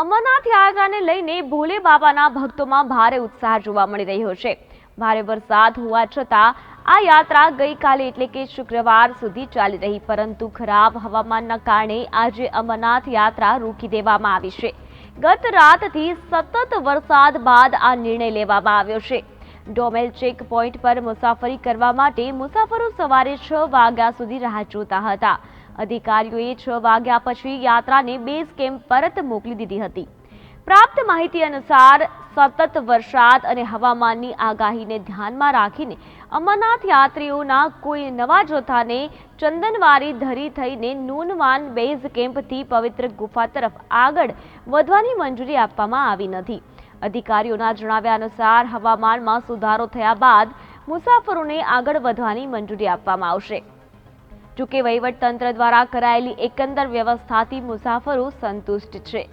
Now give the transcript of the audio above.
અમરનાથ યાત્રાને લઈને ભોલે બાબાના ભક્તોમાં ભારે ઉત્સાહ જોવા મળી રહ્યો છે. ભારે વરસાદ હોવા છતાં આ યાત્રા ગઈકાલે એટલે કે શુક્રવાર સુધી ચાલી રહી, પરંતુ ખરાબ હવામાનના કારણે આજે અમરનાથ યાત્રા રોકી દેવામાં આવી છે. ગત રાતથી સતત વરસાદ બાદ આ નિર્ણય લેવામાં આવ્યો છે. ડોમેલ ચેક પોઈન્ટ પર મુસાફરી કરવા માટે મુસાફરો સવારે છ વાગ્યા સુધી રાહ જોતા હતા. અધિકારીઓએ છ વાગ્યા પછી યાત્રાને બેઝ કેમ્પ પરત મોકલી દીધી હતી. પ્રાપ્ત માહિતી અનુસાર, સતત વરસાદ અને હવામાનની આગાહીને ધ્યાનમાં રાખીને અમરનાથ યાત્રીઓના કોઈ નવા જથ્થાને ચંદનવારી ધરી થઈને નૂનવાન બેઝ કેમ્પથી પવિત્ર ગુફા તરફ આગળ વધવાની મંજૂરી આપવામાં આવી નથી. અધિકારીઓના જણાવ્યા અનુસાર હવામાનમાં સુધારો થયા બાદ મુસાફરોને આગળ વધવાની મંજૂરી આપવામાં આવશે. જોકે વહીવટતંત્ર દ્વારા કરાયેલી એકંદર વ્યવસ્થાથી મુસાફરો સંતુષ્ટ છે.